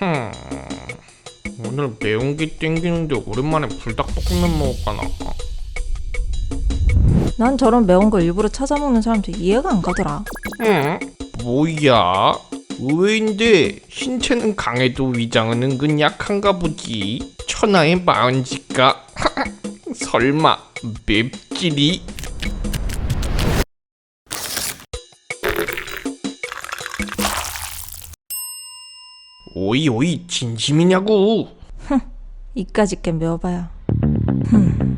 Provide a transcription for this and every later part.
흠, 오늘 매운 게 땡기는데 오랜만에 불닭볶음면 먹을까나. 난 저런 매운 걸 일부러 찾아 먹는 사람들 이해가 안 가더라. 응? 뭐야? 의외인데 신체는 강해도 위장은 은근 약한가 보지. 천하의 마흔지가 설마 맵찔이? 오이 오이 진심이냐고? 이까짓 게 매워봐야. 흠,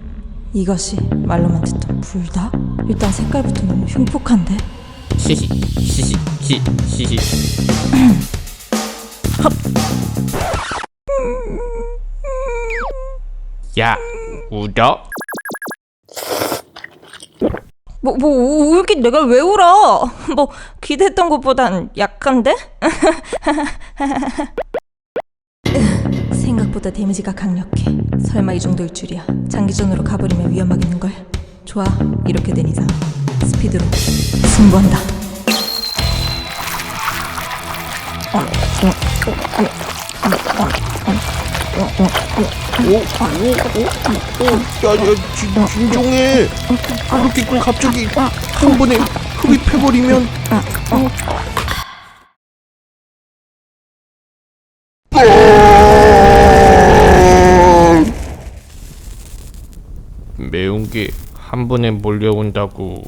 이것이 말로만 듣던 불닭? 일단 색깔부터 너무 흉폭한데? 시시 시시 시 시시 야 울어? 뭐, 뭐, 우- 울긴 내가 왜 울어? 뭐, 기대했던 것보단 약한데? 생각보다 데미지가 강력해. 설마 이 정도일 줄이야. 장기전으로 가버리면 위험하겠는걸. 좋아, 이렇게 된 이상. 스피드로 승부한다. 야야 진정해 그렇게 갑자기 한 번에 흡입해버리면 매운 게 한 번에 몰려온다고